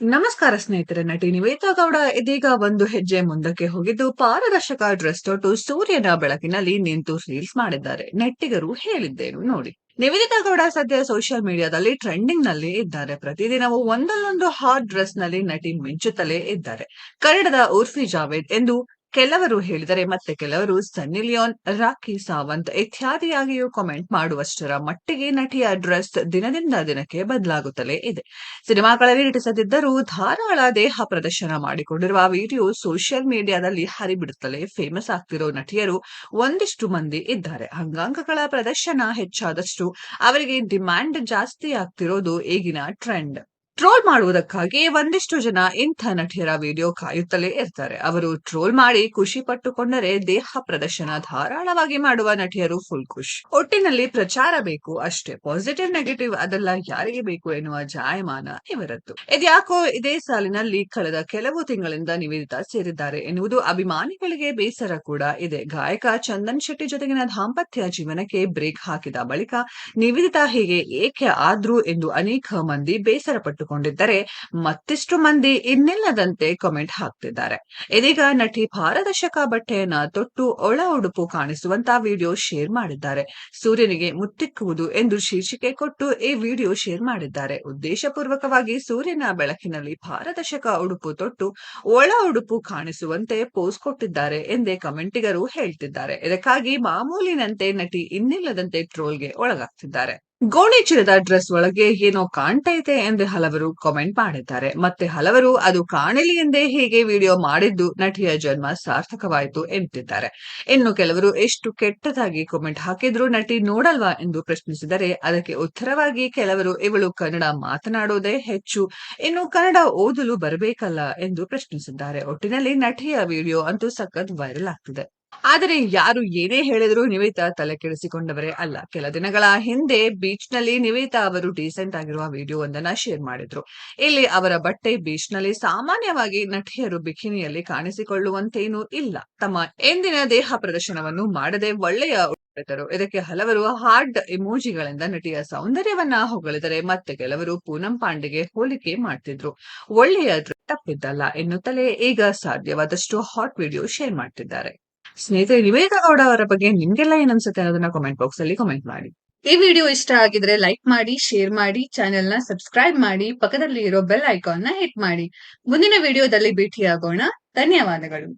ನಮಸ್ಕಾರ ಸ್ನೇಹಿತರೆ ನಟಿ ನಿವೇತಾ ಗೌಡ ಇದೀಗ ಒಂದು ಹೆಜ್ಜೆ ಮುಂದಕ್ಕೆ ಹೋಗಿದ್ದು ಪಾರದರ್ಶಕ ಡ್ರೆಸ್ ತೊಟ್ಟು ಸೂರ್ಯನ ಬೆಳಕಿನಲ್ಲಿ ನಿಂತು ರೀಲ್ಸ್ ಮಾಡಿದ್ದಾರೆ. ನೆಟ್ಟಿಗರು ಹೇಳಿದ್ದೇನು ನೋಡಿ. ನಿವೇದಿತಾ ಗೌಡ ಸದ್ಯ ಸೋಷಿಯಲ್ ಮೀಡಿಯಾದಲ್ಲಿ ಟ್ರೆಂಡಿಂಗ್ನಲ್ಲಿ ಇದ್ದಾರೆ. ಪ್ರತಿದಿನವೂ ಒಂದಲ್ಲೊಂದು ಹಾಟ್ ಡ್ರೆಸ್ನಲ್ಲಿ ನಟಿ ಮಿಂಚುತ್ತಲೇ ಇದ್ದಾರೆ. ಕನ್ನಡದ ಉರ್ಫಿ ಜಾವೇದ್ ಎಂದು ಕೆಲವರು ಹೇಳಿದರೆ ಮತ್ತೆ ಕೆಲವರು, ಸನ್ನಿ ಲಿಯೋನ್, ರಾಖಿ ಸಾವಂತ್ ಇತ್ಯಾದಿಯಾಗಿಯೂ ಕಾಮೆಂಟ್ ಮಾಡುವಷ್ಟರ ಮಟ್ಟಿಗೆ ನಟಿಯ ಡ್ರೆಸ್ ದಿನದಿಂದ ದಿನಕ್ಕೆ ಬದಲಾಗುತ್ತಲೇ ಇದೆ. ಸಿನಿಮಾಗಳಲ್ಲಿ ನಟಿಸದಿದ್ದರೂ ಧಾರಾಳ ದೇಹ ಪ್ರದರ್ಶನ ಮಾಡಿಕೊಂಡಿರುವ ವಿಡಿಯೋ ಸೋಷಿಯಲ್ ಮೀಡಿಯಾದಲ್ಲಿ ಹರಿಬಿಡುತ್ತಲೇ ಫೇಮಸ್ ಆಗ್ತಿರೋ ನಟಿಯರು ಒಂದಿಷ್ಟು ಮಂದಿ ಇದ್ದಾರೆ. ಅಂಗಾಂಗಗಳ ಪ್ರದರ್ಶನ ಹೆಚ್ಚಾದಷ್ಟು ಅವರಿಗೆ ಡಿಮ್ಯಾಂಡ್ ಜಾಸ್ತಿ ಆಗ್ತಿರೋದು ಈಗಿನ ಟ್ರೆಂಡ್ ಟ್ರೋಲ್ ಮಾಡುವುದಕ್ಕಾಗಿ ಒಂದಿಷ್ಟು ಜನ ಇಂಥ ನಟಿಯರ ವಿಡಿಯೋ ಕಾಯುತ್ತಲೇ ಇರ್ತಾರೆ. ಅವರು ಟ್ರೋಲ್ ಮಾಡಿ ಖುಷಿ ಪಟ್ಟುಕೊಂಡರೆ ದೇಹ ಪ್ರದರ್ಶನ ಧಾರಾಳವಾಗಿ ಮಾಡುವ ನಟಿಯರು ಫುಲ್ ಖುಷಿ. ಒಟ್ಟಿನಲ್ಲಿ ಪ್ರಚಾರ ಬೇಕು, ಅಷ್ಟೇ ಪಾಸಿಟಿವ್ ನೆಗೆಟಿವ್ ಅದೆಲ್ಲ ಯಾರಿಗೆ ಬೇಕು ಎನ್ನುವ ಜಾಯಮಾನ ಇವರದ್ದು. ಇದ್ಯಾಕೋ ಇದೇ ಸಾಲಿನಲ್ಲಿ ಕಳೆದ ಕೆಲವು ತಿಂಗಳಿಂದ ನಿವೇದಿತಾ ಸೇರಿದ್ದಾರೆ ಎನ್ನುವುದು ಅಭಿಮಾನಿಗಳಿಗೆ ಬೇಸರ ಕೂಡ ಇದೆ. ಗಾಯಕ ಚಂದನ್ ಶೆಟ್ಟಿ ಜೊತೆಗಿನ ದಾಂಪತ್ಯ ಜೀವನಕ್ಕೆ ಬ್ರೇಕ್ ಹಾಕಿದ ಬಳಿಕ ನಿವೇದಿತಾ ಹೀಗೆ ಏಕೆ ಆದ್ರೂ ಎಂದು ಅನೇಕ ಮಂದಿ ಬೇಸರ ಪಟ್ಟುಕೊಂಡಿದ್ದರೆ ಮತ್ತಿಷ್ಟು ಮಂದಿ ಇನ್ನಿಲ್ಲದಂತೆ ಕಾಮೆಂಟ್ ಹಾಕ್ತಿದ್ದಾರೆ. ಇದೀಗ ನಟಿ ಪಾರದರ್ಶಕ ಬಟ್ಟೆಯನ್ನ ತೊಟ್ಟು ಒಳ ಉಡುಪು ಕಾಣಿಸುವಂತ ವಿಡಿಯೋ ಶೇರ್ ಮಾಡಿದ್ದಾರೆ. ಸೂರ್ಯನಿಗೆ ಮುತ್ತಿಕ್ಕುವುದು ಎಂದು ಶೀರ್ಷಿಕೆ ಕೊಟ್ಟು ಈ ವಿಡಿಯೋ ಶೇರ್ ಮಾಡಿದ್ದಾರೆ. ಉದ್ದೇಶಪೂರ್ವಕವಾಗಿ ಸೂರ್ಯನ ಬೆಳಕಿನಲ್ಲಿ ಪಾರದರ್ಶಕ ಉಡುಪು ತೊಟ್ಟು ಒಳ ಉಡುಪು ಕಾಣಿಸುವಂತೆ ಪೋಸ್ ಕೊಟ್ಟಿದ್ದಾರೆ ಎಂದೇ ಕಮೆಂಟಿಗರು ಹೇಳ್ತಿದ್ದಾರೆ. ಇದಕ್ಕಾಗಿ ಮಾಮೂಲಿನಂತೆ ನಟಿ ಇನ್ನಿಲ್ಲದಂತೆ ಟ್ರೋಲ್ಗೆ ಒಳಗಾಗ್ತಿದ್ದಾರೆ. ಗೋಣಿ ಚೀಲದ ಡ್ರೆಸ್ ಒಳಗೆ ಏನೋ ಕಾಣ್ತೈತೆ ಎಂದು ಹಲವರು ಕಾಮೆಂಟ್ ಮಾಡಿದ್ದಾರೆ. ಮತ್ತೆ ಹಲವರು ಅದು ಕಾಣಲಿ ಎಂದೇ ಹೀಗೆ ವಿಡಿಯೋ ಮಾಡಿದ್ದು ನಟಿಯ ಜನ್ಮ ಸಾರ್ಥಕವಾಯಿತು ಎಂತಿದ್ದಾರೆ. ಇನ್ನು ಕೆಲವರು ಎಷ್ಟು ಕೆಟ್ಟದಾಗಿ ಕಾಮೆಂಟ್ ಹಾಕಿದ್ರು ನಟಿ ನೋಡಲ್ವಾ ಎಂದು ಪ್ರಶ್ನಿಸಿದರೆ ಅದಕ್ಕೆ ಉತ್ತರವಾಗಿ ಕೆಲವರು ಇವಳು ಕನ್ನಡ ಮಾತನಾಡೋದೇ ಹೆಚ್ಚು, ಇನ್ನು ಕನ್ನಡ ಓದಲು ಬರಬೇಕಲ್ಲ ಎಂದು ಪ್ರಶ್ನಿಸಿದ್ದಾರೆ. ಒಟ್ಟಿನಲ್ಲಿ ನಟಿಯ ವಿಡಿಯೋ ಅಂತೂ ಸಖತ್ ವೈರಲ್ ಆಗ್ತಿದೆ. ಆದರೆ ಯಾರು ಏನೇ ಹೇಳಿದರೂ ನಿವೇತಾ ತಲೆ ಕೆಡಿಸಿಕೊಂಡವರೇ ಅಲ್ಲ. ಕೆಲ ದಿನಗಳ ಹಿಂದೆ ಬೀಚ್ನಲ್ಲಿ ನಿವೇತಾ ಅವರು ಡೀಸೆಂಟ್ ಆಗಿರುವ ವಿಡಿಯೋ ಒಂದನ್ನ ಶೇರ್ ಮಾಡಿದ್ರು. ಇಲ್ಲಿ ಅವರ ಬಟ್ಟೆ ಬೀಚ್ನಲ್ಲಿ ಸಾಮಾನ್ಯವಾಗಿ ನಟಿಯರು ಬಿಕಿನಿಯಲ್ಲಿ ಕಾಣಿಸಿಕೊಳ್ಳುವಂತೇನೂ ಇಲ್ಲ. ತಮ್ಮ ಎಂದಿನ ದೇಹ ಪ್ರದರ್ಶನವನ್ನು ಮಾಡದೆ ಒಳ್ಳೆಯ ಇದಕ್ಕೆ ಹಲವರು ಹಾರ್ಡ್ ಇಮೋಜಿಗಳಿಂದ ನಟಿಯ ಸೌಂದರ್ಯವನ್ನ ಹೊಗಳಿದರೆ ಮತ್ತೆ ಕೆಲವರು ಪೂನಂ ಪಾಂಡೆಗೆ ಹೋಲಿಕೆ ಮಾಡ್ತಿದ್ರು. ಒಳ್ಳೆಯ ತಪ್ಪಿದ್ದಲ್ಲ ಎನ್ನುತ್ತಲೇ ಈಗ ಸಾಧ್ಯವಾದಷ್ಟು ಹಾಟ್ ವಿಡಿಯೋ ಶೇರ್ ಮಾಡ್ತಿದ್ದಾರೆ. ಸ್ನೇಹಿತರೆ ವಿವೇಕಗೌಡ ಗೌಡ ಅವರ ಬಗ್ಗೆ ನಿಮ್ಗೆಲ್ಲ ಏನ್ ಅನ್ಸುತ್ತೆ ಅನ್ನೋದನ್ನ ಕಾಮೆಂಟ್ ಬಾಕ್ಸ್ ಅಲ್ಲಿ ಕಾಮೆಂಟ್ ಮಾಡಿ. ಈ ವಿಡಿಯೋ ಇಷ್ಟ ಆಗಿದ್ರೆ ಲೈಕ್ ಮಾಡಿ ಶೇರ್ ಮಾಡಿ ಚಾನೆಲ್ನ ಸಬ್ಸ್ಕ್ರೈಬ್ ಮಾಡಿ ಪಕ್ಕದಲ್ಲಿ ಇರೋ ಬೆಲ್ ಐಕಾನ್ನ ಹಿಟ್ ಮಾಡಿ. ಮುಂದಿನ ವಿಡಿಯೋದಲ್ಲಿ ಭೇಟಿಯಾಗೋಣ. ಧನ್ಯವಾದಗಳು.